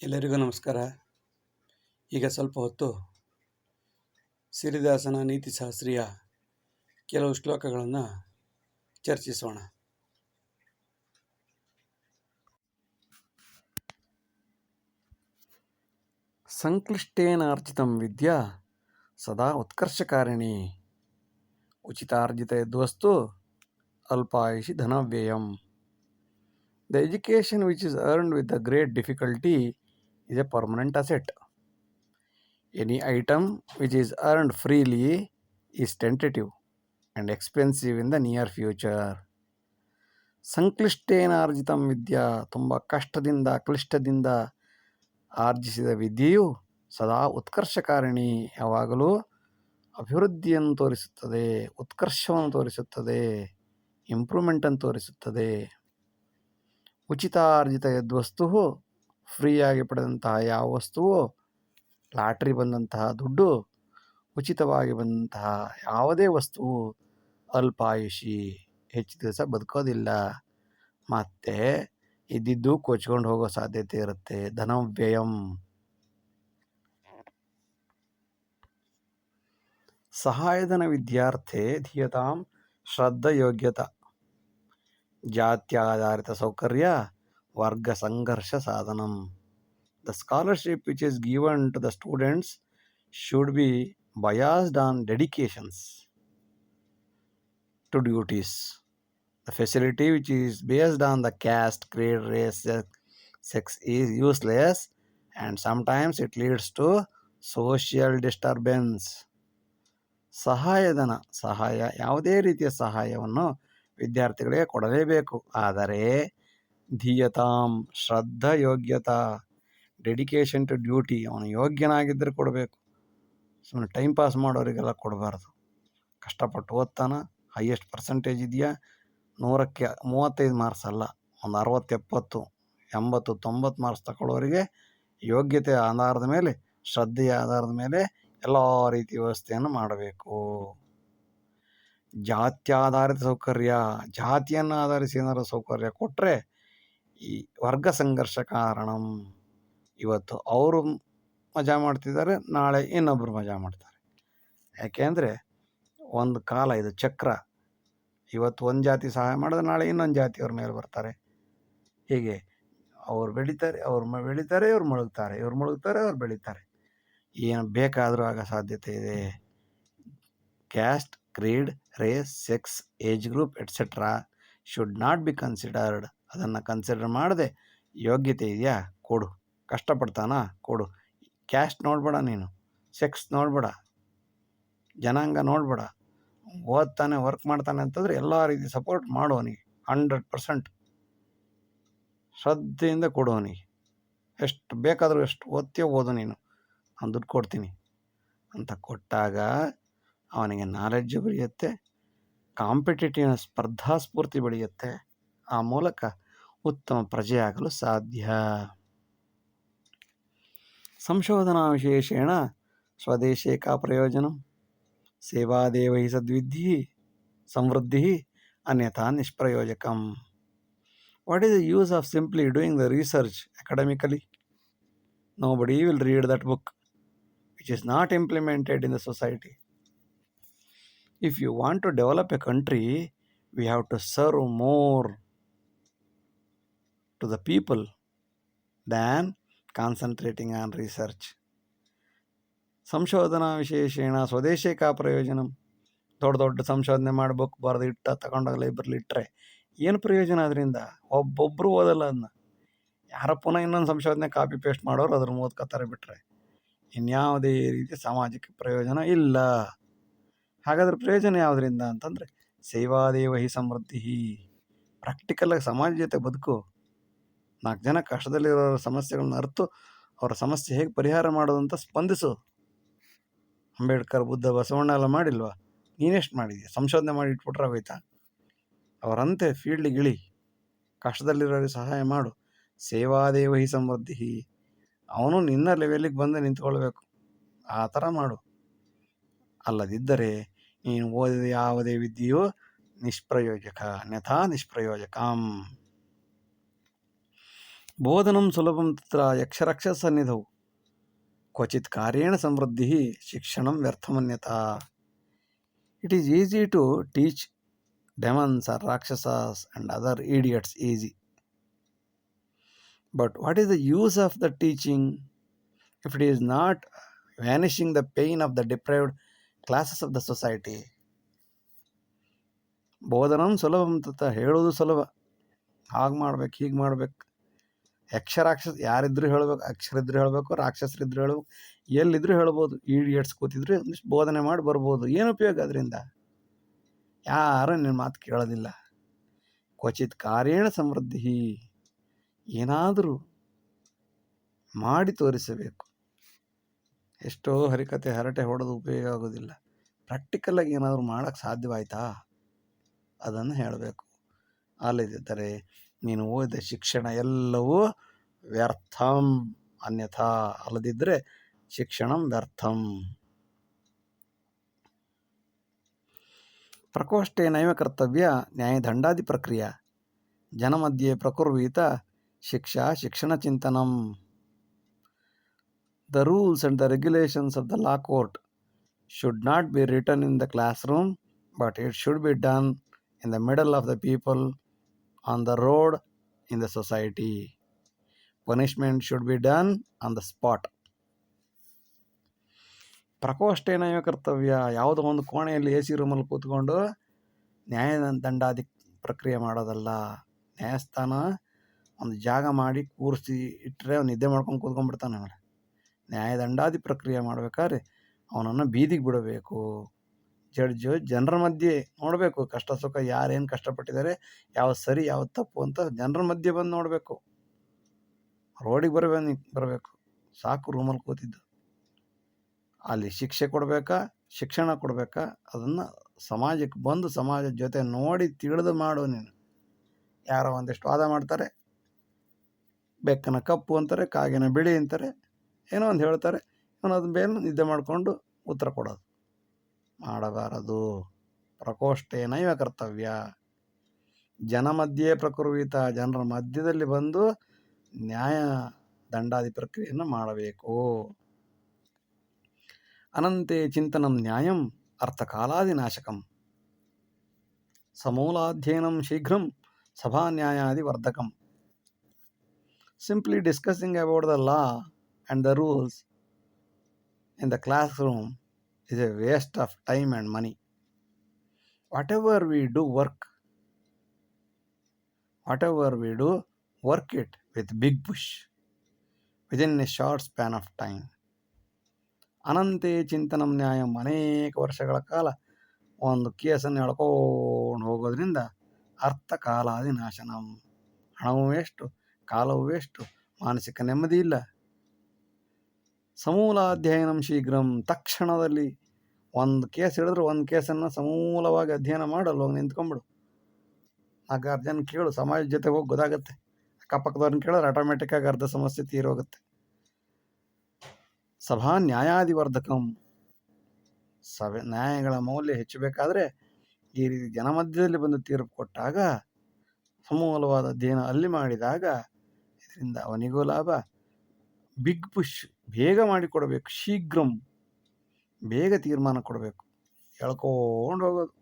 ಎಲ್ಲರಿಗೂ ನಮಸ್ಕಾರ. ಈಗ ಸ್ವಲ್ಪ ಹೊತ್ತು ಸಿರಿದಾಸನ ನೀತಿಶಾಸ್ತ್ರೀಯ ಕೆಲವು ಶ್ಲೋಕಗಳನ್ನು ಚರ್ಚಿಸೋಣ. ಸಂಕ್ಲಿಷ್ಟೇನಾರ್ಜಿತಂ ವಿದ್ಯಾ ಸದಾ ಉತ್ಕರ್ಷಕಾರಿಣಿ ಉಚಿತಾರ್ಜಿತ ಯದ್ವಸ್ತು ಅಲ್ಪಾಯುಷಿ ಧನವ್ಯಯಂ. The education which is earned with the great difficulty is a permanent asset. Any item which is earned freely is tentative and expensive in the near future. ಸಂಕ್ಲಿಷ್ಟೇನ ಆರ್ಜಿತಂ ವಿದ್ಯಾ, ತುಂಬ ಕಷ್ಟದಿಂದ, ಕ್ಲಿಷ್ಟದಿಂದ ಆರ್ಜಿಸಿದ ವಿದ್ಯೆಯು ಸದಾ ಉತ್ಕರ್ಷಕಾರಿಣಿ, ಯಾವಾಗಲೂ ಅಭಿವೃದ್ಧಿಯನ್ನು ತೋರಿಸುತ್ತದೆ, ಉತ್ಕರ್ಷವನ್ನು ತೋರಿಸುತ್ತದೆ ಇಂಪ್ರೂವ್ಮೆಂಟನ್ನು ತೋರಿಸುತ್ತದೆ ಉಚಿತಾರ್ಜಿತ ಯದ್ವಸ್ತು ಫ್ರೀಯಾಗಿ ಪಡೆದಂತಹ ಯಾವ ವಸ್ತುವು, ಲಾಟ್ರಿ ಬಂದಂತಹ ದುಡ್ಡು, ಉಚಿತವಾಗಿ ಬಂದಂತಹ ಯಾವುದೇ ವಸ್ತುವು ಅಲ್ಪಾಯುಷಿ, ಹೆಚ್ಚು ದಿವಸ ಬದುಕೋದಿಲ್ಲ. ಮತ್ತು ಇದ್ದಿದ್ದು ಕೊಚ್ಕೊಂಡು ಹೋಗೋ ಸಾಧ್ಯತೆ ಇರುತ್ತೆ. ಧನವ್ಯಯಂ. ಸಹಾಯಧನ ವಿದ್ಯಾರ್ಥಿ ಧಿಯತಾಂ ಶ್ರದ್ಧ ಯೋಗ್ಯತ ಜಾತ್ಯಾಧಾರಿತ ಸೌಕರ್ಯ ವರ್ಗ ಸಂಘರ್ಷ ಸಾಧನಂ the scholarship which is given to the students should be biased on dedications to duties. The facility which is based on the caste, creed, race, sex is useless and sometimes it leads to social disturbance. ಸಹಾಯಧನ ಸಹಾಯ ಯಾವುದೇ ರೀತಿಯ ಸಹಾಯವನ್ನು ವಿದ್ಯಾರ್ಥಿಗಳಿಗೆ ಕೊಡಲೇಬೇಕು ಆದರೆ ಧೀಯತಾಂ ಶ್ರದ್ಧ ಯೋಗ್ಯತಾ ಡೆಡಿಕೇಶನ್ ಟು ಡ್ಯೂಟಿ. ಅವನು ಯೋಗ್ಯನಾಗಿದ್ದರೆ ಕೊಡಬೇಕು. ಸುಮ್ಮನೆ ಟೈಮ್ ಪಾಸ್ ಮಾಡೋರಿಗೆಲ್ಲ ಕೊಡಬಾರ್ದು. ಕಷ್ಟಪಟ್ಟು ಓದ್ತಾನೆ ಹೈಯೆಸ್ಟ್ ಪರ್ಸೆಂಟೇಜ್ ಇದೆಯಾ? ನೂರಕ್ಕೆ ಮೂವತ್ತೈದು ಮಾರ್ಕ್ಸ್ ಅಲ್ಲ, ಒಂದು ಅರವತ್ತು ಎಪ್ಪತ್ತು ಎಂಬತ್ತು, ತೊಂಬತ್ತು ಮಾರ್ಕ್ಸ್ ತಗೊಳ್ಳೋರಿಗೆ ಯೋಗ್ಯತೆ ಆಧಾರದ ಮೇಲೆ, ಶ್ರದ್ಧೆಯ ಆಧಾರದ ಮೇಲೆ ಎಲ್ಲ ರೀತಿ ವ್ಯವಸ್ಥೆಯನ್ನು ಮಾಡಬೇಕು. ಜಾತ್ಯಾಧಾರಿತ ಸೌಕರ್ಯ, ಜಾತಿಯನ್ನು ಆಧರಿಸಿ ಏನಾದರೂ ಸೌಕರ್ಯ ಕೊಟ್ಟರೆ ಈ ವರ್ಗ ಸಂಘರ್ಷ ಕಾರಣ. ಇವತ್ತು ಅವರು ಮಜಾ ಮಾಡ್ತಿದ್ದಾರೆ, ನಾಳೆ ಇನ್ನೊಬ್ಬರು ಮಜಾ ಮಾಡ್ತಾರೆ. ಯಾಕೆಂದರೆ ಒಂದು ಕಾಲ ಇದು ಚಕ್ರ. ಇವತ್ತು ಒಂದು ಜಾತಿ ಸಹಾಯ ಮಾಡಿದ್ರೆ ನಾಳೆ ಇನ್ನೊಂದು ಜಾತಿಯವ್ರ ಮೇಲೆ ಬರ್ತಾರೆ. ಹೀಗೆ ಅವ್ರು ಬೆಳೀತಾರೆ ಅವ್ರು ಬೆಳೀತಾರೆ, ಇವ್ರು ಮುಳುಗ್ತಾರೆ ಇವ್ರು ಮುಳುಗ್ತಾರೆ ಅವ್ರು ಬೆಳೀತಾರೆ. ಏನು ಬೇಕಾದರೂ ಆಗ ಸಾಧ್ಯತೆ ಇದೆ. Caste, creed, race, sex, age group etcetera should not be considered ಅದನ್ನು ಕನ್ಸಿಡರ್ ಮಾಡದೆ, ಯೋಗ್ಯತೆ ಇದೆಯಾ? ಕೊಡು. ಕಷ್ಟಪಡ್ತಾನಾ? ಕೊಡು. ಕ್ಯಾಸ್ಟ್ ನೋಡ್ಬೇಡ ನೀನು. ಸೆಕ್ಸ್ ನೋಡ್ಬೇಡ. ಜನಾಂಗ ನೋಡ್ಬೇಡ. ಓದ್ತಾನೆ ವರ್ಕ್ ಮಾಡ್ತಾನೆ ಅಂತಂದರೆ ಎಲ್ಲ ರೀತಿ ಸಪೋರ್ಟ್ ಮಾಡು ಅವನಿಗೆ ಹಂಡ್ರೆಡ್ ಪರ್ಸೆಂಟ್ ಶ್ರದ್ಧೆಯಿಂದ ಕೊಡು ಅವನಿಗೆ ಎಷ್ಟು ಬೇಕಾದರೂ ಎಷ್ಟು ಓದ್ತೀಯೋ ಓದು ನೀನು. ನಾನು ದುಡ್ಡು ಕೊಡ್ತೀನಿ. ಅಂತ ಕೊಟ್ಟಾಗ ಅವನಿಗೆ ನಾಲೆಡ್ಜ್ ಬೆಳೆಯುತ್ತೆ ಕಾಂಪಿಟೇಟಿವ್ ಸ್ಪರ್ಧಾ ಸ್ಫೂರ್ತಿ ಬೆಳೆಯುತ್ತೆ. ಆ ಮೂಲಕ ಉತ್ತಮ ಪ್ರಜೆಯಾಗಲು ಸಾಧ್ಯ. ಸಂಶೋಧನಾ ವಿಶೇಷೇಣ ಸ್ವದೇಶೇ ಕಾ ಪ್ರಯೋಜನ. ಸೇವಾದೇವ ಹಿ ಸದ್ವಿಧಿ ಸಮೃದ್ಧಿ, ಅನ್ಯಥಾ ನಿಷ್ಪ್ರಯೋಜಕಂ. What is the use of simply doing the research academically nobody will read that book which is not implemented in the society if you want to develop a country we have to serve more to the people than concentrating on research ಸಂಶೋಧನಾ ವಿಶೇಷೇಣ, ಸ್ವದೇಶೇ ಕಾ ಪ್ರಯೋಜನ. ದೊಡ್ಡ ದೊಡ್ಡ ಸಂಶೋಧನೆ ಮಾಡ್ಬೇಕು ಬರೆದು ಇಟ್ಟ ತಗೊಂಡೋಗ ಲೈಬ್ರಲಿ ಇಟ್ಟರೆ ಏನು ಪ್ರಯೋಜನ ಅದರಿಂದ? ಒಬ್ಬೊಬ್ಬರು ಓದಲ್ಲ ಅದನ್ನ ಯಾರ ಪುನಃ ಇನ್ನೊಂದು ಸಂಶೋಧನೆ ಕಾಪಿ ಪೇಸ್ಟ್ ಮಾಡೋರು ಅದ್ರ ಓದ್ಕೋತಾರೆ ಬಿಟ್ಟರೆ ಇನ್ಯಾವುದೇ ರೀತಿ ಸಾಮಾಜಿಕ ಪ್ರಯೋಜನ ಇಲ್ಲ. ಹಾಗಾದ್ರೆ ಪ್ರಯೋಜನ ಯಾವುದರಿಂದ ಅಂತಂದರೆ ಸೇವಾದೇವ ಹಿ ಸಮೃದ್ಧಿ ಪ್ರಾಕ್ಟಿಕಲಾಗಿ ಸಮಾಜ ಜೊತೆ ಬದುಕು. ನಾಲ್ಕು ಜನ ಕಷ್ಟದಲ್ಲಿರೋ ಸಮಸ್ಯೆಗಳನ್ನ ಅರ್ತು, ಅವರ ಸಮಸ್ಯೆ ಹೇಗೆ ಪರಿಹಾರ ಮಾಡೋದು ಅಂತ ಸ್ಪಂದಿಸು. ಅಂಬೇಡ್ಕರ್, ಬುದ್ಧ, ಬಸವಣ್ಣ ಎಲ್ಲ ಮಾಡಿಲ್ವಾ? ನೀನೆಷ್ಟು ಮಾಡಿದ್ಯಾ? ಸಂಶೋಧನೆ ಮಾಡಿ ಇಟ್ಬಿಟ್ರೆ ಆಗೋಯ್ತಾ? ಅವರಂತೆ ಫೀಲ್ಡಿಗೆ ಇಳಿ ಕಷ್ಟದಲ್ಲಿರೋರಿಗೆ ಸಹಾಯ ಮಾಡು. ಸೇವಾದೇವಹಿ ಸಮೃದ್ಧಿ ಅವನು ನಿನ್ನ ಲೆವೆಲಿಗೆ ಬಂದು ನಿಂತ್ಕೊಳ್ಬೇಕು. ಆ ಥರ ಮಾಡು. ಅಲ್ಲದಿದ್ದರೆ ನೀನು ಓದಿದ ಯಾವುದೇ ವಿದ್ಯೆಯು ನಿಷ್ಪ್ರಯೋಜಕ ಅನ್ಯಥಾ ನಿಷ್ಪ್ರಯೋಜಕಂ. ಬೋಧನಂ ಸುಲಭಂ ತತ್ರ ಯಕ್ಷರಕ್ಷಸನ್ನಿಧವು ಕ್ವಚಿತ್ ಕಾರ್ಯೇಣ ಸಮೃದ್ಧಿ ಶಿಕ್ಷಣಂ ವ್ಯರ್ಥಮನ್ಯತ. It is easy to teach demons or ರಾಕ್ಷಸಸ್ and other idiots easy but what is the use of the teaching if it is not vanishing the pain of the deprived classes of the society ಬೋಧನಂ ಸುಲಭಂ ಅಂತ ಹೇಳೋದು ಸುಲಭ. ಹಾಗೆ ಮಾಡ್ಬೇಕು, ಹೀಗೆ ಮಾಡ್ಬೇಕು. ಯಕ್ಷ ರಾಕ್ಷಸ ಯಾರಿದ್ರು ಹೇಳ್ಬೇಕು, ಅಕ್ಷರಿದ್ರು ಹೇಳಬೇಕು, ರಾಕ್ಷಸರಿದ್ರು ಹೇಳ್ಬೇಕು, ಎಲ್ಲಿದ್ರು ಹೇಳ್ಬೋದು, ಈಡಿಯಟ್ಸ್ ಕೂತಿದ್ರು ಒಂದಿಷ್ಟು ಬೋಧನೆ ಮಾಡಿ ಬರ್ಬೋದು, ಏನು ಉಪಯೋಗ ಅದರಿಂದ? ಯಾರು ನಿನ್ನ ಮಾತು ಕೇಳೋದಿಲ್ಲ. ಕ್ವಚಿತ್ ಕಾರ್ಯೇಣ ಸಮೃದ್ಧಿ. ಏನಾದರೂ ಮಾಡಿ ತೋರಿಸಬೇಕು. ಎಷ್ಟೋ ಹರಿಕತೆ ಹರಟೆ ಹೊಡೆದು ಉಪಯೋಗ ಆಗೋದಿಲ್ಲ. ಪ್ರಾಕ್ಟಿಕಲಾಗಿ ಏನಾದರೂ ಮಾಡೋಕ್ಕೆ ಸಾಧ್ಯವಾಯ್ತಾ? ಅದನ್ನು ಹೇಳಬೇಕು. ಅಲ್ಲದಿದ್ದರೆ ನೀನು ಓದಿದ ಶಿಕ್ಷಣ ಎಲ್ಲವೂ ವ್ಯರ್ಥಂ, ಅನ್ಯಥಾ ಅಲ್ಲದಿದ್ದರೆ ಶಿಕ್ಷಣಂ ವ್ಯರ್ಥಂ. ಪ್ರಕೋಷ್ಠೆ ನೈವ ಕರ್ತವ್ಯ ನ್ಯಾಯದಂಡಾದಿ ಪ್ರಕ್ರಿಯೆ. ಜನಮಧ್ಯೆ ಪ್ರಕುರ್ವೀತ ಶಿಕ್ಷಾ ಶಿಕ್ಷಣ ಚಿಂತನಂ. The rules and the regulations of the law court should not be return in the classroom, but it should be done in the middle of the people. On the road in the society punishment should be done on the spot ಪ್ರಕೋಷ್ಠೇನ ಕರ್ತವ್ಯ. ಯಾವುದೋ ಒಂದು ಕೋಣೆಯಲ್ಲಿ A C ರೂಮಲ್ಲಿ ಕೂತ್ಕೊಂಡು ನ್ಯಾಯ ದಂಡಾದಿ ಪ್ರಕ್ರಿಯೆ ಮಾಡೋದಲ್ಲ. ನ್ಯಾಯಸ್ಥಾನ ಒಂದು ಜಾಗ ಮಾಡಿ ಕೂರಿಸಿ ಇಟ್ಟರೆ ಅವ್ನು ನಿದ್ದೆ ಮಾಡ್ಕೊಂಡು ಕೂತ್ಕೊಂಡ್ಬಿಡ್ತಾನೆ ಆಮೇಲೆ. ನ್ಯಾಯದಂಡಾದಿ ಪ್ರಕ್ರಿಯೆ ಮಾಡ್ಬೇಕಾದ್ರೆ ಅವನನ್ನು ಬೀದಿಗೆ ಬಿಡಬೇಕು. ಜಡ್ಜು ಜನರ ಮಧ್ಯೆ ನೋಡಬೇಕು ಕಷ್ಟ ಸುಖ ಯಾರೇನು ಕಷ್ಟಪಟ್ಟಿದ್ದಾರೆ, ಯಾವ ಸರಿ ಯಾವ್ದು ತಪ್ಪು ಅಂತ ಜನರ ಮಧ್ಯೆ ಬಂದು ನೋಡಬೇಕು. ರೋಡಿಗೆ ಬರಬೇಕು ಬರಬೇಕು. ಸಾಕು ರೂಮಲ್ಲಿ ಕೂತಿದ್ದು. ಅಲ್ಲಿ ಶಿಕ್ಷೆ ಕೊಡಬೇಕಾ, ಶಿಕ್ಷಣ ಕೊಡಬೇಕಾ, ಅದನ್ನು ಸಮಾಜಕ್ಕೆ ಬಂದು ಸಮಾಜದ ಜೊತೆ ನೋಡಿ ತಿಳಿದು ಮಾಡು ನೀನು. ಯಾರೋ ಒಂದಿಷ್ಟು ವಾದ ಮಾಡ್ತಾರೆ, ಬೆಕ್ಕನ ಕಪ್ಪು ಅಂತಾರೆ, ಕಾಗಿನ ಬಿಳಿ ಅಂತಾರೆ, ಏನೋ ಒಂದು ಹೇಳ್ತಾರೆ ಅದನ್ನ ಮೇಲೆ ನಿದ್ದೆ ಮಾಡಿಕೊಂಡು ಉತ್ತರ ಕೊಡೋದು. ಮಾಡಬಾರದು. ಪ್ರಕೋಷ್ಠೇನೈವ ಕರ್ತವ್ಯ. ಜನ ಮಧ್ಯೆ ಪ್ರಕೃವಿತ ಜನರ ಮಧ್ಯದಲ್ಲಿ ಬಂದು ನ್ಯಾಯ ದಂಡಾದಿ ಪ್ರಕ್ರಿಯೆಯನ್ನು ಮಾಡಬೇಕು. ಅನಂತೆ ಚಿಂತನಂ ನ್ಯಾಯಂ ಅರ್ಥಕಾಲಾದಿನಾಶಕಂ ಸಮೂಲಾಧ್ಯಯನಂ ಶೀಘ್ರಂ ಸಭಾನ್ಯಾಯಾದಿವರ್ಧಕಂ discussing about the law and the rules in the class classroom is a waste of time and money. Whatever we do, work, whatever we do, work it with big push within a short span of time. ಅನಂತೆ ಚಿಂತನಂ ನ್ಯಾಯಂ ಅನೇಕ ವರ್ಷಗಳ ಕಾಲ ಒಂದು ಕೇಸನ್ನು ಎಳ್ಕೊಂಡು ಹೋಗೋದ್ರಿಂದ ಅರ್ಥ ಕಾಲಾದಿ ನಾಶನಂ ಹಣವೂ waste ಕಾಲವು ವೇಸ್ಟು ಮಾನಸಿಕ ನೆಮ್ಮದಿ ಇಲ್ಲ ಸಮೂಲ ಅಧ್ಯಯನಂ ಶೀಘ್ರಂ. ತಕ್ಷಣದಲ್ಲಿ ಒಂದು ಕೇಸ್ ಹಿಡಿದ್ರೆ ಒಂದು ಕೇಸನ್ನು ಸಮೂಲವಾಗಿ ಅಧ್ಯಯನ ಮಾಡಲು ಹೋಗಿ ನಾಲ್ಕಾರು ಜನ ಕೇಳು, ಸಮಾಜ ಜೊತೆಗೆ ಹೋಗಿ ಗೊತ್ತಾಗುತ್ತೆ. ಅಕ್ಕಪಕ್ಕದವ್ರನ್ನ ಕೇಳಿದ್ರೆ ಆಟೋಮೆಟಿಕ್ಕಾಗಿ ಅರ್ಧ ಸಮಸ್ಯೆ ತೀರೋಗುತ್ತೆ. ಸಭಾ ನ್ಯಾಯಾಧಿವರ್ಧಕಂ. ಸಭೆ ನ್ಯಾಯಗಳ ಮೌಲ್ಯ ಹೆಚ್ಚಬೇಕಾದ್ರೆ ಈ ರೀತಿ ಜನಮಧ್ಯದಲ್ಲಿ ಬಂದು ತೀರ್ಪು ಕೊಟ್ಟಾಗ, ಸಮೂಲವಾದ ಅಧ್ಯಯನ ಅಲ್ಲಿ ಮಾಡಿದಾಗ, ಇದರಿಂದ ಅವನಿಗೂ ಲಾಭ. ಬಿಗ್ ಪುಷ್ ಬೇಗ ಮಾಡಿಕೊಡಬೇಕು, ಶೀಘ್ರಂ ಬೇಗ ತೀರ್ಮಾನ ಕೊಡಬೇಕು. ಹೇಳ್ಕೊಂಡು ಹೋಗೋದು.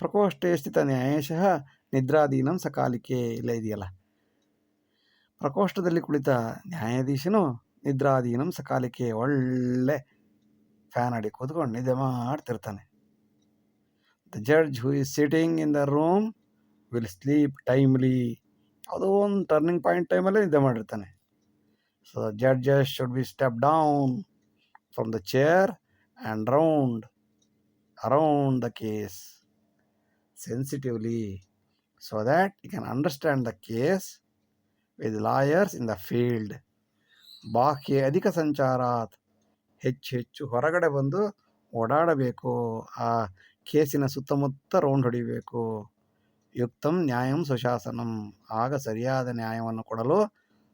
ಪ್ರಕೋಷ್ಠೆ ಸ್ಥಿತ ನ್ಯಾಯಶಃ ನಿದ್ರಾಧೀನಂ ಸಕಾಲಿಕೆ ಇಲ್ಲ ಇದೆಯಲ್ಲ. ಪ್ರಕೋಷ್ಠದಲ್ಲಿ ಕುಳಿತ ನ್ಯಾಯಾಧೀಶನು ನಿದ್ರಾಧೀನಂ ಸಕಾಲಿಕೆ ಒಳ್ಳೆ ಫ್ಯಾನ್ ಅಡಿ ಕೂತ್ಕೊಂಡು ನಿದ್ದೆ ಮಾಡ್ತಿರ್ತಾನೆ. The judge who is sitting in the room will sleep timely ಯಾವುದೋ ಒಂದು ಟರ್ನಿಂಗ್ ಪಾಯಿಂಟ್ ಟೈಮಲ್ಲೇ ನಿದ್ದೆ ಮಾಡಿರ್ತಾನೆ. So judges should be step down from the chair and round around the case sensitively so that you can understand the case with lawyers in the field ಬಾಕಿ ಅಧಿಕ ಸಂಚಾರಾತ್ ಹೆಚ್ಚು ಹೆಚ್ಚು ಹೊರಗಡೆ ಬಂದು ಓಡಾಡಬೇಕು. ಆ ಕೇಸಿನ ಸುತ್ತಮುತ್ತ ರೌಂಡ್ ಹೊಡಿಬೇಕು. ಯುಕ್ತಂ ನ್ಯಾಯಂ ಸುಶಾಸನಂ ಆಗ ಸರಿಯಾದ ನ್ಯಾಯವನ್ನು ಕೊಡಲು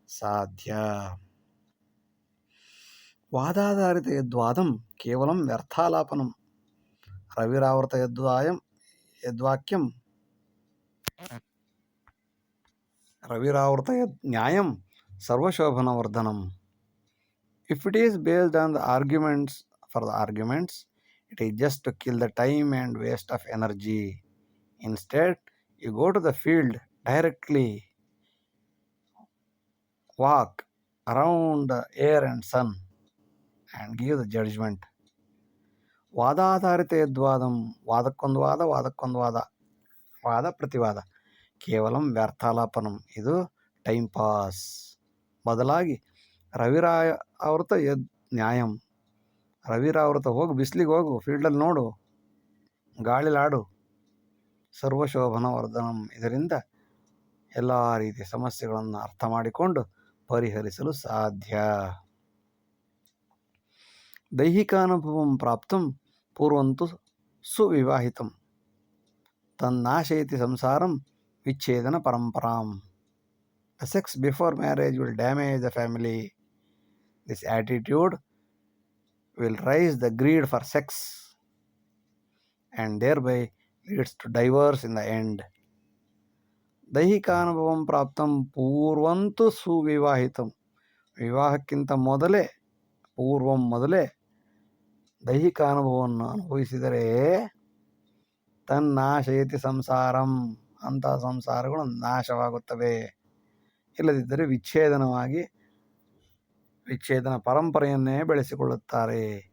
ಸಾಧ್ಯ ವಾದಾಧಾರಿತ ಯದ್ವಾದಂ ಕೇವಲಂ ವ್ಯರ್ಥಾಲಾಪನಂ ರವಿರಾವೃತ ಯದ್ವಾಯಂ ಯದ್ವಾಕ್ಯಂ ರವಿರಾವೃತ ಯದ್ ನ್ಯಾಯಂ ಸರ್ವಶೋಭನವರ್ಧನಂ if it is based on the arguments for the arguments it is just to kill the time and waste of energy you go to the field directly walk around the air and sun and give the judgment ವಾದಾಧಾರಿತ ಯದ್ವಾದಂ, ವಾದಕ್ಕೊಂದು ವಾದ ವಾದಕ್ಕೊಂದು ವಾದ ವಾದ ಪ್ರತಿವಾದ. ಕೇವಲಂ ವ್ಯರ್ಥಾಲಾಪನಂ. ಇದು time pass ಬದಲಾಗಿ ರವಿರಾಯ ಆವೃತ ಯದ್ ನ್ಯಾಯಂ. ರವಿರಾವೃತ ಹೋಗು, ಬಿಸಿಲಿಗೆ ಹೋಗು ಫೀಲ್ಡಲ್ಲಿ ನೋಡು ಗಾಳಿಲಾಡು ಸರ್ವಶೋಭನ ವರ್ಧನಂ ಇದರಿಂದ ಎಲ್ಲ ರೀತಿಯ ಸಮಸ್ಯೆಗಳನ್ನು ಅರ್ಥ ಮಾಡಿಕೊಂಡು ಪರಿಹರಿಸಲು ಸಾಧ್ಯ. ದೈಹಿಕಾನುಭವಂ ಪ್ರಾಪ್ತಂ ಪೂರ್ವಂತು ಸುವಿವಾಹಿತಂ. ತನ್ನಾಶಯತಿ ಸಂಸಾರಂ ವಿಚ್ಛೇದನ ಪರಂಪರಾಂ. The sex before marriage will damage the family this attitude will raise the greed for sex and thereby leads to divorce in the end ದೈಹಿಕಾನುಭವಂ ಪ್ರಾಪ್ತಂ ಪೂರ್ವಂತೂ ಸುವಿವಾಹಿತಂ. ವಿವಾಹಕ್ಕಿಂತ ಮೊದಲೇ, ಪೂರ್ವಂ ಮೊದಲೇ ದೈಹಿಕ ಅನುಭವವನ್ನು ಅನುಭವಿಸಿದರೆ ತನ್ನಾಶಯತಿ ಸಂಸಾರಂ ಅಂತಹ ಸಂಸಾರಗಳು ನಾಶವಾಗುತ್ತವೆ. ಇಲ್ಲದಿದ್ದರೆ ವಿಚ್ಛೇದನವಾಗಿ, ವಿಚ್ಛೇದನ ಪರಂಪರೆಯನ್ನೇ ಬೆಳೆಸಿಕೊಳ್ಳುತ್ತಾರೆ.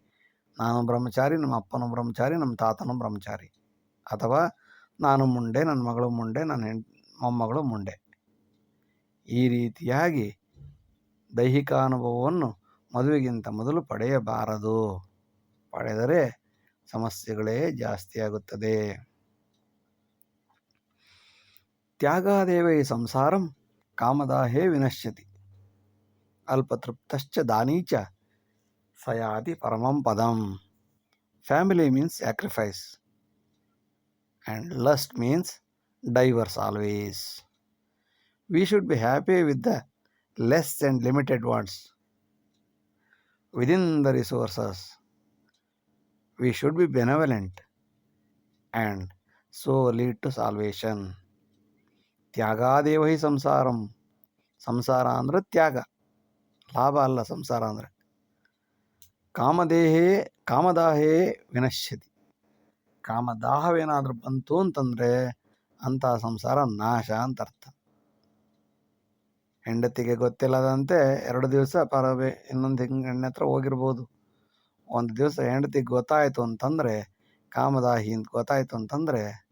ನಾನು ಬ್ರಹ್ಮಚಾರಿ ನಮ್ಮ ಅಪ್ಪನೂ ಬ್ರಹ್ಮಚಾರಿ, ನಮ್ಮ ತಾತನೂ ಬ್ರಹ್ಮಚಾರಿ. ಅಥವಾ ನಾನು ಮುಂಡೆ, ನನ್ನ ಮಗಳು ಮುಂಡೆ, ನನ್ನ ಹೆಣ್, ಮೊಮ್ಮಗಳು ಮುಂಡೆ. ಈ ರೀತಿಯಾಗಿ ದೈಹಿಕ ಅನುಭವವನ್ನು ಮದುವೆಗಿಂತ ಮೊದಲು ಪಡೆಯಬಾರದು. ಪಡೆದರೆ ಸಮಸ್ಯೆಗಳೇ ಜಾಸ್ತಿಯಾಗುತ್ತದೆ ತ್ಯಾಗಾದೇವೇ ಸಂಸಾರಂ ಕಾಮದಾಹೇ ವಿನಶ್ಯತಿ. ಅಲ್ಪತೃಪ್ತಶ್ಚ ದಾನೀಚ ಸಯಾತಿ ಪರಮಂ ಪದಂ. Family means sacrifice. And lust means divorce always we should be happy with the less and limited wants within the resources we should be benevolent and so lead to salvation. ತ್ಯಾಗಾದೇವ ಹಿ ಸಂಸಾರಂ ಸಂಸಾರ ಅಂದರೆ ತ್ಯಾಗ ಲಾಭ ಅಲ್ಲ ಸಂಸಾರ ಅಂದರೆ ಕಾಮದೇಹೇ ಕಾಮದಾಹೇ ವಿನಶ್ಯತಿ ಕಾಮದಾಹವೇನಾದರೂ ಬಂತು ಅಂತಂದರೆ ಅಂಥ ಸಂಸಾರ ನಾಶ ಅಂತ ಅರ್ಥ. ಹೆಂಡತಿಗೆ ಗೊತ್ತಿಲ್ಲದಂತೆ ಎರಡು ದಿವಸ ಪರವೇ, ಇನ್ನೊಂದು ಹೆಣ್ಣೆ ಹತ್ರ ಹೋಗಿರ್ಬೋದು. ಒಂದು ದಿವಸ ಹೆಂಡತಿಗೆ ಗೊತ್ತಾಯಿತು ಅಂತಂದರೆ, ಕಾಮದಾಹಿ ಅಂತ ಗೊತ್ತಾಯಿತು ಅಂತಂದರೆ,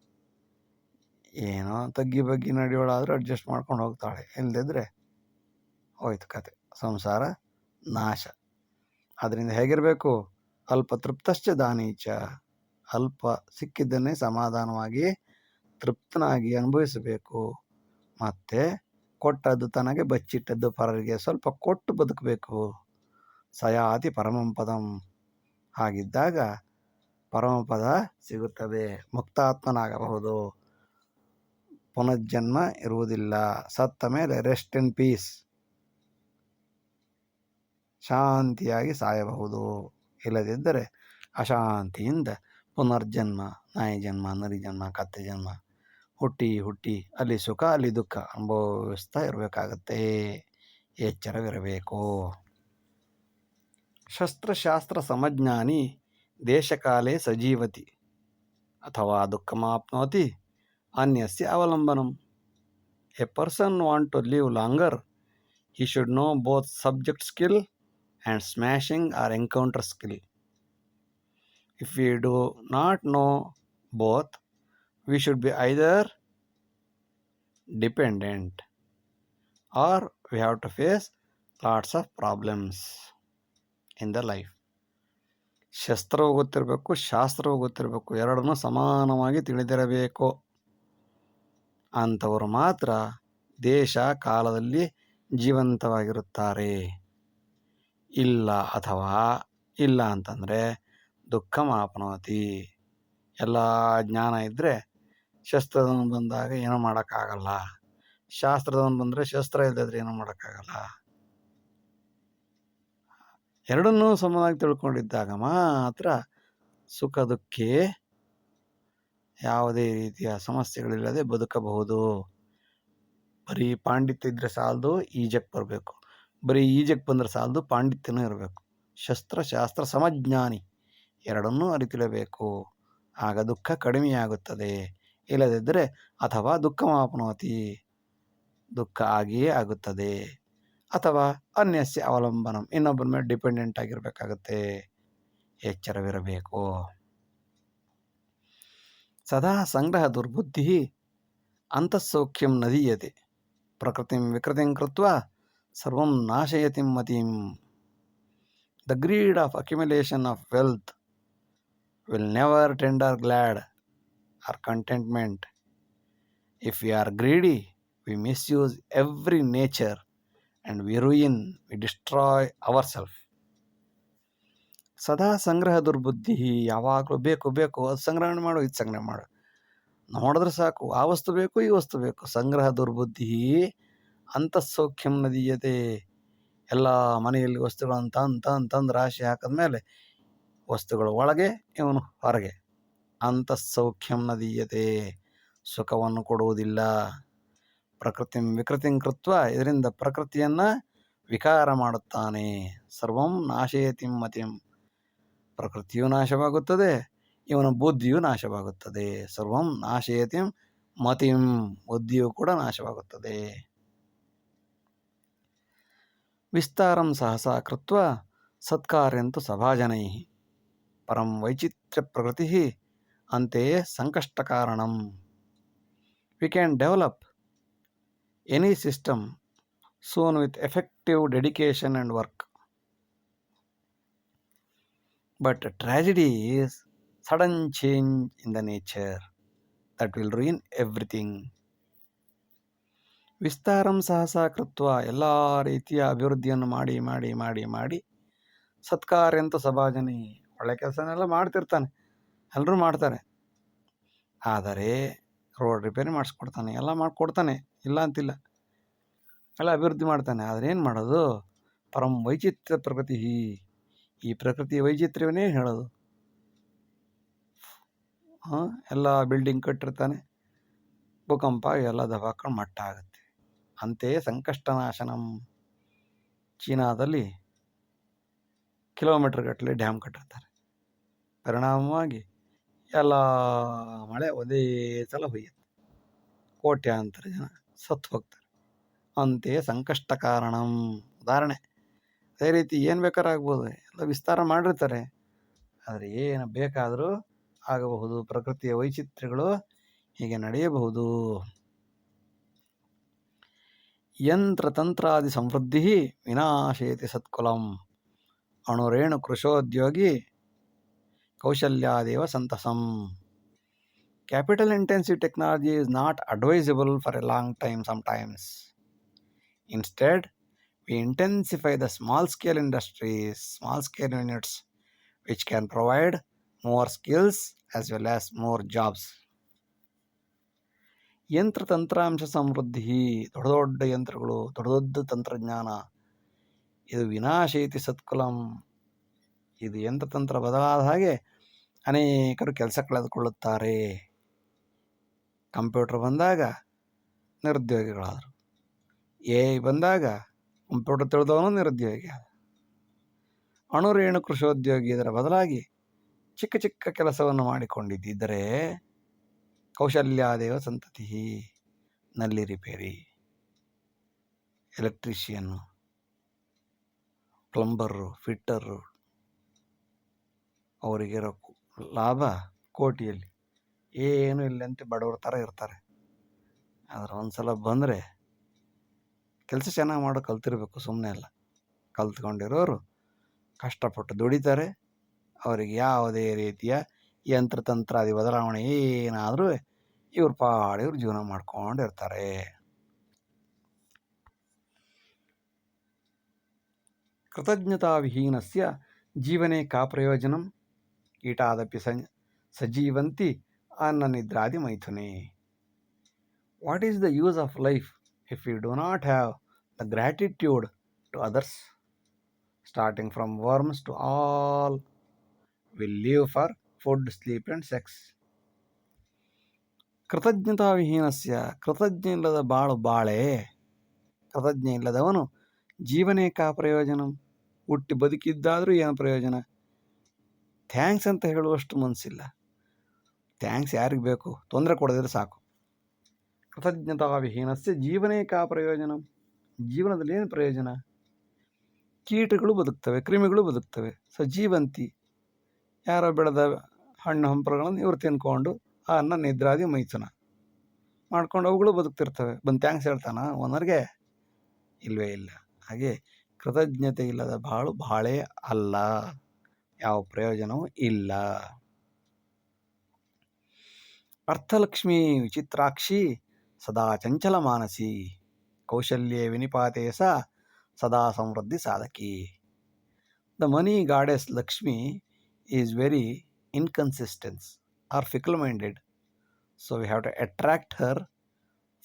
ಏನೋ ತಗ್ಗಿ ಬಗ್ಗಿ ನಡೆಯೋಳಾದರೂ ಅಡ್ಜಸ್ಟ್ ಮಾಡ್ಕೊಂಡು ಹೋಗ್ತಾಳೆ. ಇಲ್ಲದಿದ್ದರೆ ಹೋಯ್ತು ಕತೆ. ಸಂಸಾರ ನಾಶ. ಅದರಿಂದ ಹೇಗಿರಬೇಕು? ಅಲ್ಪ ತೃಪ್ತಶ್ಚ ದಾನೀಚ. ಅಲ್ಪ ಸಿಕ್ಕಿದ್ದನ್ನೇ ಸಮಾಧಾನವಾಗಿ ತೃಪ್ತನಾಗಿ ಅನುಭವಿಸಬೇಕು. ಮತ್ತು ಕೊಟ್ಟದ್ದು ತನಗೆ ಬಚ್ಚಿಟ್ಟದ್ದು ಪರರಿಗೆ ಸ್ವಲ್ಪ ಕೊಟ್ಟು ಬದುಕಬೇಕು. ಸಯಾತಿ ಪರಮಂಪದಂ ಹಾಗಿದ್ದಾಗ ಪರಮಪದ ಸಿಗುತ್ತದೆ ಮುಕ್ತಾತ್ಮನಾಗಬಹುದು. ಪುನರ್ಜನ್ಮ ಇರುವುದಿಲ್ಲ. ಸತ್ತ ಮೇಲೆ ರೆಸ್ಟ್ ಇನ್ ಪೀಸ್ ಶಾಂತಿಯಾಗಿ ಸಾಯಬಹುದು. ಇಲ್ಲದಿದ್ದರೆ ಅಶಾಂತಿಯಿಂದ ಪುನರ್ಜನ್ಮ ನಾಯಿ ಜನ್ಮ ನರಿ ಜನ್ಮ ಕತ್ತೆ ಜನ್ಮ ಹುಟ್ಟಿ ಹುಟ್ಟಿ, ಅಲ್ಲಿ ಸುಖ, ಅಲ್ಲಿ ದುಃಖ ಅನುಭವಿಸ್ತಾ ಇರಬೇಕಾಗತ್ತೆ. ಎಚ್ಚರವಿರಬೇಕು. ಶಸ್ತ್ರಶಾಸ್ತ್ರ ಸಮಜ್ಞಾನಿ, ದೇಶಕಾಲೇ ಸಜೀವತಿ ಅಥವಾ ದುಃಖಮಾಪ್ನೋತಿ, ಅನ್ಯಸ್ಯ ಅವಲಂಬನಂ. A person want to live longer, he should know both subject skill and smashing or encounter skill. If we do not know both, we should be either dependent or we have to face lots of problems in the life. ಶಸ್ತ್ರವೂ ಗೊತ್ತಿರಬೇಕು ಶಾಸ್ತ್ರವೂ ಗೊತ್ತಿರಬೇಕು ಎರಡನ್ನೂ ಸಮಾನವಾಗಿ ತಿಳಿದಿರಬೇಕು ಅಂಥವರು ಮಾತ್ರ ದೇಶ ಕಾಲದಲ್ಲಿ ಜೀವಂತವಾಗಿರುತ್ತಾರೆ ಇಲ್ಲ ಅಥವಾ ಇಲ್ಲ ಅಂತಂದರೆ ದುಃಖ ಮಾಪನೋತಿ ಎಲ್ಲ ಜ್ಞಾನ ಇದ್ದರೆ ಶಸ್ತ್ರದವನು ಬಂದಾಗ ಏನೂ ಮಾಡೋಕ್ಕಾಗಲ್ಲ. ಶಾಸ್ತ್ರದವನು ಬಂದರೆ ಶಸ್ತ್ರ ಇಲ್ಲದಿದ್ರೆ ಏನೂ ಮಾಡೋಕ್ಕಾಗಲ್ಲ. ಎರಡನ್ನೂ ಸಮನಾಗಿ ತಿಳ್ಕೊಂಡಿದ್ದಾಗ ಮಾತ್ರ ಸುಖ ದುಃಖೇ ಯಾವುದೇ ರೀತಿಯ ಸಮಸ್ಯೆಗಳಿಲ್ಲದೆ ಬದುಕಬಹುದು. ಬರೀ ಪಾಂಡಿತ್ಯ ಇದ್ದರೆ ಸಾಲದು ಈಜಕ್ಕೆ ಬರಬೇಕು. ಬರೀ ಈಜಕ್ಕೆ ಬಂದರೆ ಸಾಲದು, ಪಾಂಡಿತ್ಯನೂ ಇರಬೇಕು. ಶಸ್ತ್ರಶಾಸ್ತ್ರ ಸಮಜ್ಞಾನಿ. ಎರಡನ್ನೂ ಅರಿತಿರಬೇಕು. ಆಗ ದುಃಖ ಕಡಿಮೆಯಾಗುತ್ತದೆ. ಇಲ್ಲದಿದ್ದರೆ ಅಥವಾ ದುಃಖಮಾಪ್ನೋತಿ ದುಃಖ ಆಗಿಯೇ ಆಗುತ್ತದೆ. ಅಥವಾ ಅನ್ಯಸ್ಯ ಅವಲಂಬನಂ ಇನ್ನೊಬ್ಬರ ಮೇಲೆ ಡಿಪೆಂಡೆಂಟ್ ಆಗಿರಬೇಕಾಗುತ್ತೆ. ಎಚ್ಚರವಿರಬೇಕು. ಸದಾ ಸಂಗ್ರಹ ದುರ್ಬುದ್ಧಿ ಅಂತಃಸೌಖ್ಯಂ ನದೀಯತೆ. ಪ್ರಕೃತಿಂ ವಿಕೃತಿಂ ಕೃತ್ವ ಸರ್ವಂ ನಾಶಯತಿ ಮತಿಂ. The greed of accumulation of wealth will never tender glad or contentment if we are greedy we misuse every nature and we ruin, destroy our self ಸದಾ ಸಂಗ್ರಹ ದುರ್ಬುದ್ಧಿ ಯಾವಾಗಲೂ ಬೇಕು ಬೇಕು ಅದು ಸಂಗ್ರಹಣೆ ಮಾಡು ಇದು ಸಂಗ್ರಹಣೆ ಮಾಡು. ನೋಡಿದ್ರೆ ಸಾಕು ಆ ವಸ್ತು ಬೇಕು ಈ ವಸ್ತು ಬೇಕು. ಸಂಗ್ರಹ ದುರ್ಬುದ್ಧಿ ಅಂತಃಸೌಖ್ಯಂ ನದೀಯತೆ ಎಲ್ಲ ಮನೆಯಲ್ಲಿ ವಸ್ತುಗಳು ಅಂತ ಅಂತ ಅಂತಂದು ರಾಶಿ ಹಾಕಿದ್ಮೇಲೆ ವಸ್ತುಗಳು ಒಳಗೆ, ಇವನು ಹೊರಗೆ. ಅಂತಃಸೌಖ್ಯಂ ನದೀಯತೆ, ಸುಖವನ್ನು ಕೊಡುವುದಿಲ್ಲ. ಪ್ರಕೃತಿಂ ವಿಕೃತಿಂ ಕೃತ್ವ, ಇದರಿಂದ ಪ್ರಕೃತಿಯನ್ನು ವಿಕಾರ ಮಾಡುತ್ತಾನೆ. ಸರ್ವಂ ನಾಶಯತಿ ಮತಿಂ. ಪ್ರಕೃತಿಯು ನಾಶವಾಗುತ್ತದೆ, ಇವನ ಬುದ್ಧಿಯು ನಾಶವಾಗುತ್ತದೆ. ಸರ್ವಂ ನಾಶಯತಿ ಮತಿಂ, ಬುದ್ಧಿಯು ಕೂಡ ನಾಶವಾಗುತ್ತದೆ. ವಿಸ್ತಾರಂ ಸಹಸಾ ಕೃತ್ವ, ಸತ್ಕಾರ್ಯಂತು ಸಭಾಜನೈ. ಪರಂ ವೈಚಿತ್ರ್ಯ ಪ್ರಕೃತಿ ಅಂತೆಯೇ ಸಂಕಷ್ಟ ಕಾರಣಂ we can develop any system soon with effective dedication and work. But tragedy is sudden change in the nature that will ruin everything. ವಿಸ್ತಾರಂ ಸಹಸ ಕೃತ್ವ ಎಲ್ಲ ರೀತಿಯ ಅಭಿವೃದ್ಧಿಯನ್ನು ಮಾಡಿ ಮಾಡಿ ಮಾಡಿ ಮಾಡಿ ಸತ್ಕಾರ್ಯ ಅಂತ ಸಭಾಜನಿ ಒಳ್ಳೆ ಕೆಲಸನೆಲ್ಲ ಮಾಡ್ತಿರ್ತಾನೆ. ಎಲ್ಲರೂ ಮಾಡ್ತಾರೆ. ಆದರೆ ರೋಡ್ ರಿಪೇರಿ ಮಾಡಿಸ್ಕೊಡ್ತಾನೆ, ಎಲ್ಲ ಮಾಡಿಕೊಡ್ತಾನೆ, ಇಲ್ಲ ಅಂತಿಲ್ಲ. ಎಲ್ಲ ಅಭಿವೃದ್ಧಿ ಮಾಡ್ತಾನೆ. ಆದರೆ ಏನು ಮಾಡೋದು? ಪರಂ ವೈಚಿತ್ರ್ಯ ಪ್ರಕೃತಿ ಈ ಪ್ರಕೃತಿ ವೈಚಿತ್ರ್ಯವನ್ನೇ ಹೇಳೋದು. ಹಾಂ, ಎಲ್ಲ ಬಿಲ್ಡಿಂಗ್ ಕಟ್ಟಿರ್ತಾನೆ. ಭೂಕಂಪ, ಎಲ್ಲ ದಬಾಕೊಂಡು ಮಟ್ಟ ಆಗುತ್ತೆ. ಅಂತೆಯೇ ಸಂಕಷ್ಟನಾಶನಂ ಚೀನಾದಲ್ಲಿ ಕಿಲೋಮೀಟ್ರ್ ಗಟ್ಟಲೆ ಡ್ಯಾಮ್ ಕಟ್ಟಿರ್ತಾರೆ. ಪರಿಣಾಮವಾಗಿ ಎಲ್ಲ ಮಳೆ ಒಂದೇ ಸಲ ಹೊಯ್ಯುತ್ತೆ. ಕೋಟ್ಯಾಂತರ ಜನ ಸತ್ತು ಹೋಗ್ತಾರೆ ಅಂತೆಯೇ ಸಂಕಷ್ಟ ಕಾರಣಂ. ಉದಾಹರಣೆ, ಅದೇ ರೀತಿ ಏನು ಬೇಕಾದ್ರೂ ಆಗ್ಬೋದು, ಎಲ್ಲ ವಿಸ್ತಾರ ಮಾಡಿರ್ತಾರೆ. ಆದರೆ ಏನು ಬೇಕಾದರೂ ಆಗಬಹುದು. ಪ್ರಕೃತಿಯ ವೈಚಿತ್ರ್ಯಗಳು ಹೀಗೆ ನಡೆಯಬಹುದು. ಯಂತ್ರ ತಂತ್ರಾದಿ ಸಮೃದ್ಧಿ ವಿನಾಶಯತಿ ಸತ್ಕುಲಂ. ಅಣುರೇಣು ಕೃಶೋದ್ಯೋಗಿ ಕೌಶಲ್ಯಾದೇವ ಸಂತಸಂ. Capital intensive technology is not advisable for a long time sometimes instead we intensify the small scale industries small scale units which can provide more skills as well as more jobs ಯಂತ್ರ ತಂತ್ರಾಂಶ ಸಮೃದ್ಧಿ ದೊಡ್ಡ ದೊಡ್ಡ ಯಂತ್ರಗಳು ದೊಡ್ಡ ದೊಡ್ಡ ತಂತ್ರಜ್ಞಾನ ಇದು ವಿನಾಶೈತಿ ಸತ್ಕುಲಂ ಇದು ಯಂತ್ರತಂತ್ರ ಬದಲಾದ ಹಾಗೆ ಅನೇಕರು ಕೆಲಸ ಕಳೆದುಕೊಳ್ಳುತ್ತಾರೆ. ಕಂಪ್ಯೂಟರ್ ಬಂದಾಗ ನಿರುದ್ಯೋಗಿಗಳಾದರು. ಎ ಬಂದಾಗ ಕಂಪ್ಯೂಟರ್ ತಿಳಿದವನು ನಿರುದ್ಯೋಗಿ ಅಣುರೇಣು ಕೃಷಿ ಇದರ ಬದಲಾಗಿ ಚಿಕ್ಕ ಚಿಕ್ಕ ಕೆಲಸವನ್ನು ಮಾಡಿಕೊಂಡಿದ್ದರೆ ಕೌಶಲ್ಯಾದೇವ ಸಂತತಿ ನಲ್ಲಿ ರಿಪೇರಿ. ಎಲೆಕ್ಟ್ರಿಷಿಯನ್ನು ಪ್ಲಂಬರು, ಫಿಟ್ಟರು ಅವರಿಗಿರೋ ಲಾಭ ಕೋಟಿಯಲ್ಲಿ. ಏನು ಇಲ್ಲಂತೆ ಬಡವ್ರ ಥರ ಇರ್ತಾರೆ. ಆದರೆ ಒಂದು ಸಲ ಬಂದರೆ ಕೆಲಸ ಚೆನ್ನಾಗಿ ಮಾಡೋ, ಕಲ್ತಿರ್ಬೇಕು ಸುಮ್ಮನೆ ಅಲ್ಲ. ಕಲ್ತ್ಕೊಂಡಿರೋರು ಕಷ್ಟಪಟ್ಟು ದುಡಿತಾರೆ. ಅವರಿಗೆ ಯಾವುದೇ ರೀತಿಯ ಯಂತ್ರ ತಂತ್ರಾದಿ ಬದಲಾವಣೆ ಏನಾದರೂ ಇವ್ರ ಪಾಡಿ ಇವ್ರು ಜೀವನ ಮಾಡ್ಕೊಂಡಿರ್ತಾರೆ. ಕೃತಜ್ಞತಾವಿಹೀನಸ್ಯ, ಜೀವನೇ ಕಾ ಪ್ರಯೋಜನಂ. ಕೀಟಾದಪಿ ಸಜೀವಂತಿ ಅನ್ನ ನಿದ್ರಾದಿ ಮೈಥುನೆ. What is the use of life if you do not have the gratitude to others starting from worms to all will live for food sleep sleep, sex ಕೃತಜ್ಞತಾ ಕೃತಜ್ಞತಾವಿಹೀನಸ್ಯ ಕೃತಜ್ಞ ಇಲ್ಲದ ಬಾಳು ಬಾಳೆ. ಕೃತಜ್ಞ ಇಲ್ಲದವನು ಜೀವನೇ ಕಾ ಪ್ರಯೋಜನ. ಹುಟ್ಟಿ ಬದುಕಿದ್ದಾದರೂ ಏನು ಪ್ರಯೋಜನ? ಥ್ಯಾಂಕ್ಸ್ ಅಂತ ಹೇಳುವಷ್ಟು ಮನಸ್ಸಿಲ್ಲ ಥ್ಯಾಂಕ್ಸ್ ಯಾರಿಗೆ ಬೇಕು? ತೊಂದರೆ ಕೊಡದಿದ್ರೆ ಸಾಕು. ಕೃತಜ್ಞತಾವಿಹೀನಸ್ಯ ಜೀವನೇ ಕಾ ಪ್ರಯೋಜನ. ಜೀವನದಲ್ಲಿ ಏನು ಪ್ರಯೋಜನ? ಕೀಟಗಳು ಬದುಕ್ತವೆ, ಕ್ರಿಮಿಗಳು ಬದುಕ್ತವೆ. ಸಜೀವಂತಿ. ಯಾರೋ ಬೆಳೆದ ಹಣ್ಣು ಹಂಪಲುಗಳನ್ನು ಇವ್ರು ತಿನ್ಕೊಂಡು ಆ ಅನ್ನ ನಿದ್ರಾದಿ ಮೈಥುನ. ಮಾಡ್ಕೊಂಡು ಅವುಗಳು ಬದುಕ್ತಿರ್ತವೆ. ಬಂದು ಥ್ಯಾಂಕ್ಸ್ ಹೇಳ್ತಾನ ಓನರ್ಗೆ? ಇಲ್ವೇ ಇಲ್ಲ. ಹಾಗೆ ಕೃತಜ್ಞತೆ ಇಲ್ಲದ ಬಾಳು ಬಾಳೇ ಅಲ್ಲ. ಯಾವ ಪ್ರಯೋಜನವೂ ಇಲ್ಲ. ಅರ್ಥಲಕ್ಷ್ಮಿ ವಿಚಿತ್ರಾಕ್ಷಿ ಸದಾ ಚಂಚಲ ಮಾನಸಿ ಕೌಶಲ್ಯೇ ವಿನಿಪಾತೆ ಸ ಸದಾ ಸಮೃದ್ಧಿ ಸಾಧಕಿ. The money goddess Lakshmi is very inconsistence or fickle minded. So we have to attract her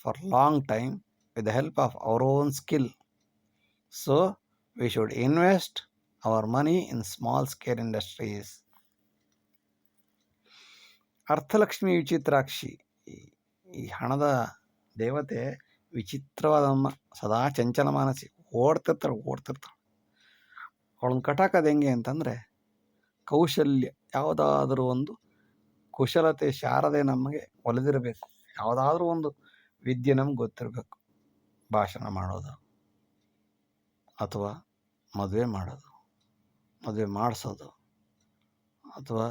for long time with the help of our own skill. So, we should invest our money in small scale industries. ಅರ್ಥಲಕ್ಷ್ಮಿ ವಿಚಿತ್ರಾಕ್ಷಿ. ಈ- ಈ ಹಣದ ದೇವತೆ ವಿಚಿತ್ರವಾದಮ್ಮ ಸದಾ ಚಂಚಲ ಮಾನಸಿ ಓಡ್ತಿರ್ತಾಳೆ ಓಡ್ತಿರ್ತಾಳೆ. ಅವಳನ್ನು ಕಟಾಕೋದು ಹೆಂಗೆ ಅಂತಂದರೆ, ಕೌಶಲ್ಯ, ಯಾವುದಾದ್ರೂ ಒಂದು ಕುಶಲತೆ, ಶಾರದೆ ನಮಗೆ ಒಲಿದಿರಬೇಕು. ಯಾವುದಾದ್ರೂ ಒಂದು ವಿದ್ಯೆ ನಮ್ಗೆ ಗೊತ್ತಿರಬೇಕು. ಭಾಷಣ ಮಾಡೋದು, ಅಥವಾ ಮದುವೆ ಮಾಡೋದು. ಮದುವೆ ಮಾಡಿಸೋದು ಅಥವಾ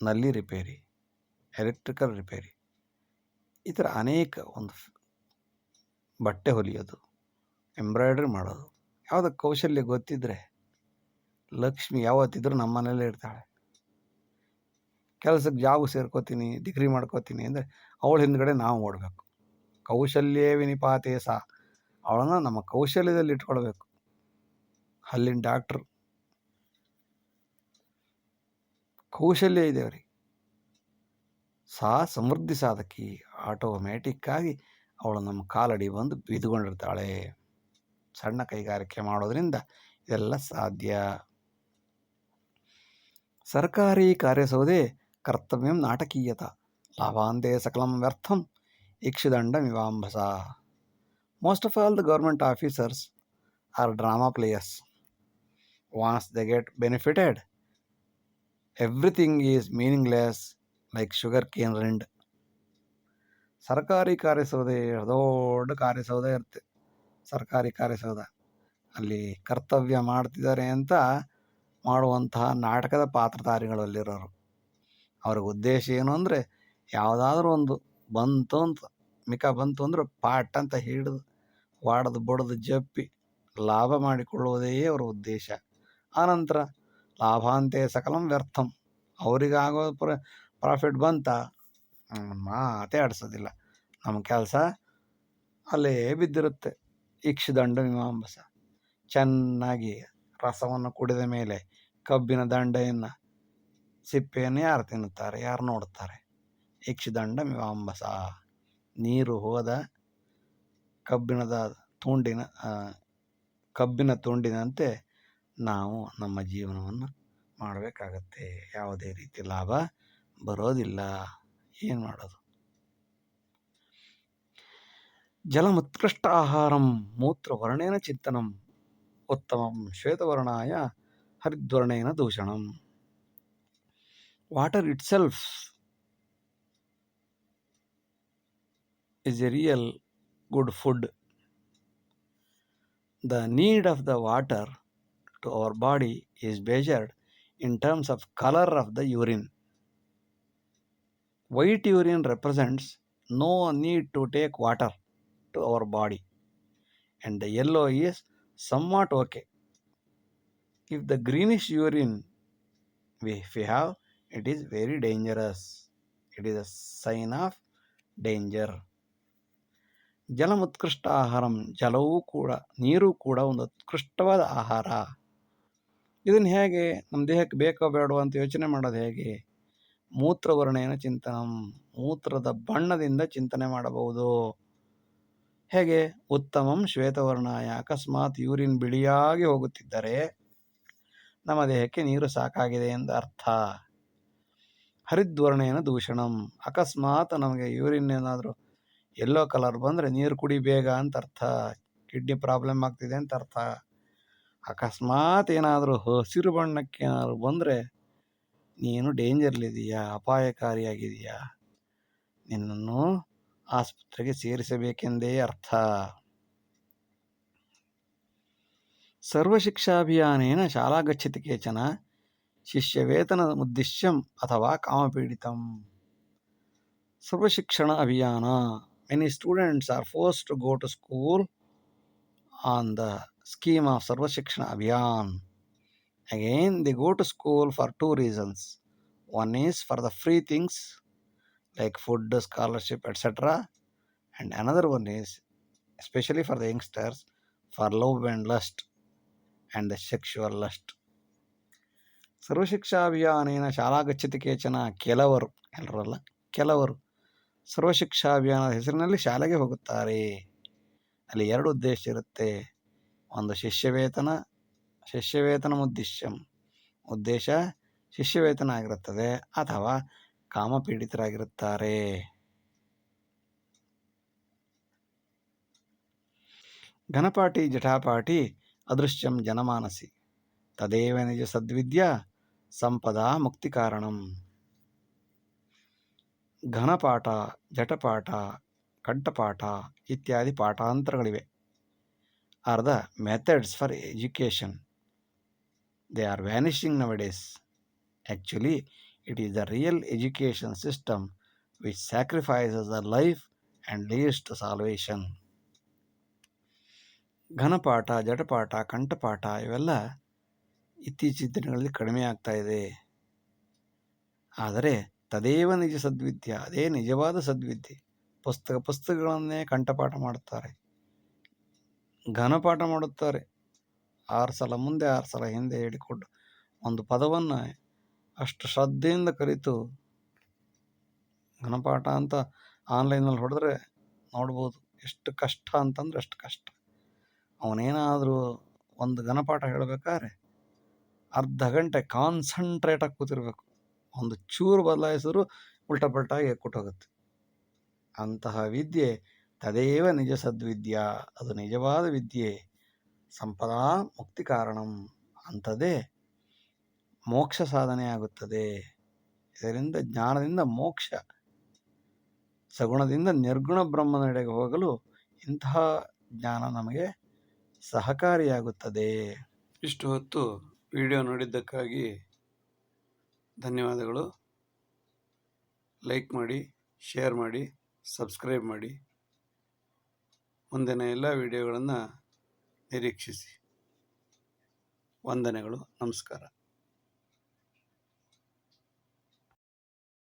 ನಲ್ಲಿ ರಿಪೇರಿ, ಎಲೆಕ್ಟ್ರಿಕಲ್ ರಿಪೇರಿ, ಈ ಥರ ಅನೇಕ ಒಂದು ಬಟ್ಟೆ ಹೊಲಿಯೋದು, ಎಂಬ್ರಾಯ್ಡ್ರಿ ಮಾಡೋದು. ಯಾವುದೋ ಕೌಶಲ್ಯ ಗೊತ್ತಿದ್ದರೆ ಲಕ್ಷ್ಮಿ ಯಾವತ್ತಿದ್ರೂ ನಮ್ಮ ಮನೇಲೇ ಇರ್ತಾಳೆ. ಕೆಲಸಕ್ಕೆ ಜಾಬ್ ಸೇರ್ಕೋತೀನಿ, ಡಿಗ್ರಿ ಮಾಡ್ಕೋತೀನಿ ಅಂದರೆ ಅವಳ ಹಿಂದ್ಗಡೆ ನಾವು ಓಡಬೇಕು. ಕೌಶಲ್ಯೇ ವಿನಿಪಾತೇ ಸಾ. ಅವಳನ್ನು ನಮ್ಮ ಕೌಶಲ್ಯದಲ್ಲಿ ಇಟ್ಕೊಳ್ಬೇಕು. ಅಲ್ಲಿನ ಡಾಕ್ಟ್ರು ಕೌಶಲ್ಯ ಇದೆ ಅವರಿಗೆ. ಸಾ ಸಮೃದ್ಧಿ ಸಾಧಕಿ ಆಟೋಮ್ಯಾಟಿಕ್ ಆಗಿ ಅವಳು ನಮ್ಮ ಕಾಲಡಿ ಬಂದು ಬಿದ್ದುಕೊಂಡಿರ್ತಾಳೆ ಸಣ್ಣ ಕೈಗಾರಿಕೆ ಮಾಡೋದರಿಂದ ಇದೆಲ್ಲ ಸಾಧ್ಯ. ಸರ್ಕಾರಿ ಕಾರ್ಯಸೌದೆ ಕರ್ತವ್ಯಂ ನಾಟಕೀಯತ. ಲಾಭಾಂತೆ ಸಕಲಂ ವ್ಯರ್ಥಂ ಇಕ್ಷುದಂಡಮಿವಾಂಬಸ most of all the government officers are drama players once they get benefited everything is meaningless like sugar cane rind ಸರ್ಕಾರಿ ಕಾರ್ಯಸೌಧ, ದೊಡ್ಡ ಕಾರ್ಯಸೌಧ ಇರುತ್ತೆ. ಸರ್ಕಾರಿ ಕಾರ್ಯಸೌಧ. ಅಲ್ಲಿ ಕರ್ತವ್ಯ ಮಾಡ್ತಿದ್ದಾರೆ ಅಂತ ಮಾಡುವಂತಹ ನಾಟಕದ ಪಾತ್ರಧಾರಿಗಳಲ್ಲಿರೋರು. ಅವ್ರ ಉದ್ದೇಶ ಏನು ಅಂದರೆ ಯಾವುದಾದ್ರೂ ಒಂದು ಬಂತು ಅಂತ, ಮಿಕ ಬಂತು ಅಂದರೆ ಪಾಟ್ ಅಂತ ಹಿಡಿದು ವಾಡದು ಬಡದು ಜಪ್ಪಿ ಲಾಭ ಮಾಡಿಕೊಳ್ಳುವುದೇ ಅವರ ಉದ್ದೇಶ. ಆನಂತರ ಲಾಭಾಂತೆ ಸಕಲಂ ವ್ಯರ್ಥಂ. ಅವರಿಗಾಗೋ ಪ್ರ ಪ್ರಾಫಿಟ್ ಬಂತ ಮಾತೇ ಆಡಿಸೋದಿಲ್ಲ. ನಮ್ಮ ಕೆಲಸ ಅಲ್ಲೇ ಬಿದ್ದಿರುತ್ತೆ. ಇಕ್ಷದಂಡ ಮೀಮಾಂಬಸ ಚೆನ್ನಾಗಿ ರಸವನ್ನು ಕುಡಿದ ಮೇಲೆ ಕಬ್ಬಿನ ದಂಡೆಯನ್ನು ಸಿಪ್ಪೆಯನ್ನು ಯಾರು ತಿನ್ನುತ್ತಾರೆ, ಯಾರು ನೋಡುತ್ತಾರೆ? ಇಕ್ಷುದಂಡ ಮೀಮಾಂಬಸ ನೀರು ಹೋದ ಕಬ್ಬಿಣದ ತುಂಡಿನ ಕಬ್ಬಿನ ತುಂಡಿನಂತೆ ನಾವು ನಮ್ಮ ಜೀವನವನ್ನು ಮಾಡಬೇಕಾಗತ್ತೆ. ಯಾವುದೇ ರೀತಿ ಲಾಭ ಬರೋದಿಲ್ಲ. ಏನು ಮಾಡೋದು? ಜಲಮುತ್ಕೃಷ್ಟ ಆಹಾರಂ ಮೂತ್ರವರ್ಣೇನ ಚಿಂತನಂ ಉತ್ತಮಂ ಶ್ವೇತವರ್ಣಾಯ ಹರಿದ್ವರ್ಣೇನ ದೂಷಣಂ. Water itself is a real good food the need of the water to our body is measured in terms of color of the urine. White urine represents no need to take water to our body, and the yellow is somewhat okay. If the greenish urine we, if we have, it is very dangerous. It is a sign of danger. ಜಲಮುತ್ಕೃಷ್ಟ ಆಹಾರಂ ಜಲವೂ ಕೂಡ ನೀರು ಕೂಡ ಒಂದು ಉತ್ಕೃಷ್ಟವಾದ ಆಹಾರ ಇದನ್ನು ಹೇಗೆ ನಮ್ಮ ದೇಹಕ್ಕೆ ಬೇಕೋ ಬೇಡೋ ಅಂತ ಯೋಚನೆ ಮಾಡೋದು ಹೇಗೆ? ಮೂತ್ರವರ್ಣೇನ ಚಿಂತನಂ, ಮೂತ್ರದ ಬಣ್ಣದಿಂದ ಚಿಂತನೆ ಮಾಡಬಹುದು. ಹೇಗೆ? ಉತ್ತಮಂ ಶ್ವೇತವರ್ಣಾಯ, ಅಕಸ್ಮಾತ್ ಯೂರಿನ್ ಬಿಳಿಯಾಗಿ ಹೋಗುತ್ತಿದ್ದರೆ ನಮ್ಮ ದೇಹಕ್ಕೆ ನೀರು ಸಾಕಾಗಿದೆ ಎಂದು ಅರ್ಥ. ಹರಿದ್ವರ್ಣೇನ ದೂಷಣಂ, ಅಕಸ್ಮಾತ್ ನಮಗೆ ಯೂರಿನ್ ಏನಾದರೂ ಎಲ್ಲೋ ಕಲರ್ ಬಂದರೆ ನೀರು ಕುಡಿ ಬೇಗ ಅಂತ ಅರ್ಥ. ಕಿಡ್ನಿ ಪ್ರಾಬ್ಲಮ್ ಆಗ್ತಿದೆ ಅಂತ ಅರ್ಥ. ಅಕಸ್ಮಾತ್ ಏನಾದರೂ ಹಸಿರು ಬಣ್ಣಕ್ಕೆ ಏನಾದರೂ ಬಂದರೆ, ನೀನು ಡೇಂಜರ್ಲಿದೆಯಾ ಅಪಾಯಕಾರಿಯಾಗಿದೆಯಾ ನಿನ್ನನ್ನು ಆಸ್ಪತ್ರೆಗೆ ಸೇರಿಸಬೇಕೆಂದೇ ಅರ್ಥ. ಸರ್ವಶಿಕ್ಷಾಭಿಯಾನೇನ ಶಾಲಾ ಗಚ್ಚತಿ ಕೇಚನ ಶಿಷ್ಯವೇತನ ಉದ್ದೇಶ್ಯಂ ಅಥವಾ ಕಾಮಪೀಡಿತಂ. ಸರ್ವಶಿಕ್ಷಣ ಅಭಿಯಾನ. Many students are force to go to school on the scheme of Sarva Shiksha Abhiyan again the go to school for two reasons one is for the free things like food scholarship etcetera and another one is especially for the youngsters for love and lust and the sexual lust ಸರ್ವಶಿಕ್ಷಾ ಅಭಿಯಾನ ಶಾಲಾ ಗಚ್ಚತಿ ಕೇಚನ ಕೆಲವರು ಎಲ್ಲರಲ್ಲ ಕೆಲವರು ಸರ್ವಶಿಕ್ಷಾ ಅಭಿಯಾನದ ಹೆಸರಿನಲ್ಲಿ ಶಾಲೆಗೆ ಹೋಗುತ್ತಾರೆ. ಅಲ್ಲಿ ಎರಡು ಉದ್ದೇಶ ಇರುತ್ತೆ. ಒಂದು ಶಿಷ್ಯವೇತನ ಶಿಷ್ಯವೇತನ ಉದ್ದೇಶಂ ಉದ್ದೇಶ, ಶಿಷ್ಯವೇತನ ಆಗಿರುತ್ತದೆ ಅಥವಾ ಕಾಮಪೀಡಿತರಾಗಿರುತ್ತಾರೆ. ಘನಪಾಠಿ, ಜಠಾಪಾಠಿ, ಅದೃಶ್ಯಂ ಜನಮಾನಸಿ. ತದೇವ ನಿಜ ಸದ್ವಿದ್ಯಾ, ಸಂಪದ ಮುಕ್ತಿ ಕಾರಣಂ. ಘನಪಾಠ ಜಟಪಾಠ ಕಂಠಪಾಠ ಇತ್ಯಾದಿ ಪಾಠಾಂತರಗಳಿವೆ. Are the methods for education they are vanishing nowadays actually it is the real education system which the the life and salvation. Salvation ಘನಪಾಠ ಜಟಪಾಠ ಕಂಠಪಾಠ ಇವೆಲ್ಲ ಇತ್ತೀಚಿನ ದಿನಗಳಲ್ಲಿ ಕಡಿಮೆ ಇದೆ. ಆದರೆ ತದೇವ ನಿಜ ಸದ್ವಿದ್ಯೆ, ಅದೇ ನಿಜವಾದ ಸದ್ವಿದ್ಯೆ. ಪುಸ್ತಕ ಪುಸ್ತಕಗಳನ್ನೇ ಕಂಠಪಾಠ ಮಾಡುತ್ತಾರೆ. ಘನಪಾಠ ಮಾಡುತ್ತಾರೆ. ಆರು ಸಲ ಮುಂದೆ, ಆರು ಸಲ ಹಿಂದೆ ಹೇಳಿಕೊಂಡು ಒಂದು ಪದವನ್ನು ಅಷ್ಟು ಶ್ರದ್ಧೆಯಿಂದ ಕಲಿತು ಘನಪಾಠ ಅಂತ ಆನ್ಲೈನಲ್ಲಿ ಹೊಡೆದ್ರೆ ನೋಡ್ಬೋದು ಎಷ್ಟು ಕಷ್ಟ ಅಂತಂದ್ರೆ ಅಷ್ಟು ಕಷ್ಟ. ಅವನೇನಾದರೂ ಒಂದು ಘನಪಾಠ ಹೇಳಬೇಕಾದ್ರೆ ಅರ್ಧ ಗಂಟೆ ಕಾನ್ಸಂಟ್ರೇಟಾಗಿ ಕೂತಿರ್ಬೇಕು. ಒಂದು ಚೂರು ಬದಲಾಯಿಸಿದ್ರು ಉಲ್ಟಾ ಪಲ್ಟಾಗಿ ಕೊಟ್ಟೋಗುತ್ತೆ ಅಂತಹ ವಿದ್ಯೆ ತದೇವ ನಿಜ ಸದ್ವಿದ್ಯಾ, ಅದು ನಿಜವಾದ ವಿದ್ಯೆ. ಸಂಪದಾ ಮುಕ್ತಿ ಕಾರಣಂ ಅಂಥದ್ದೇ ಮೋಕ್ಷ ಸಾಧನೆ ಆಗುತ್ತದೆ. ಇದರಿಂದ ಜ್ಞಾನದಿಂದ ಮೋಕ್ಷ, ಸಗುಣದಿಂದ ನಿರ್ಗುಣ ಬ್ರಹ್ಮನೆಡೆಗೆ ಹೋಗಲು ಇಂತಹ ಜ್ಞಾನ ನಮಗೆ ಸಹಕಾರಿಯಾಗುತ್ತದೆ. ಇಷ್ಟು ಹೊತ್ತು ವಿಡಿಯೋ ನೋಡಿದ್ದಕ್ಕಾಗಿ ಧನ್ಯವಾದಗಳು. ಲೈಕ್ ಮಾಡಿ, ಶೇರ್ ಮಾಡಿ, ಸಬ್ಸ್ಕ್ರೈಬ್ ಮಾಡಿ. ಮುಂದಿನ ಎಲ್ಲ ವಿಡಿಯೋಗಳನ್ನು ನಿರೀಕ್ಷಿಸಿ. ವಂದನೆಗಳು. ನಮಸ್ಕಾರ.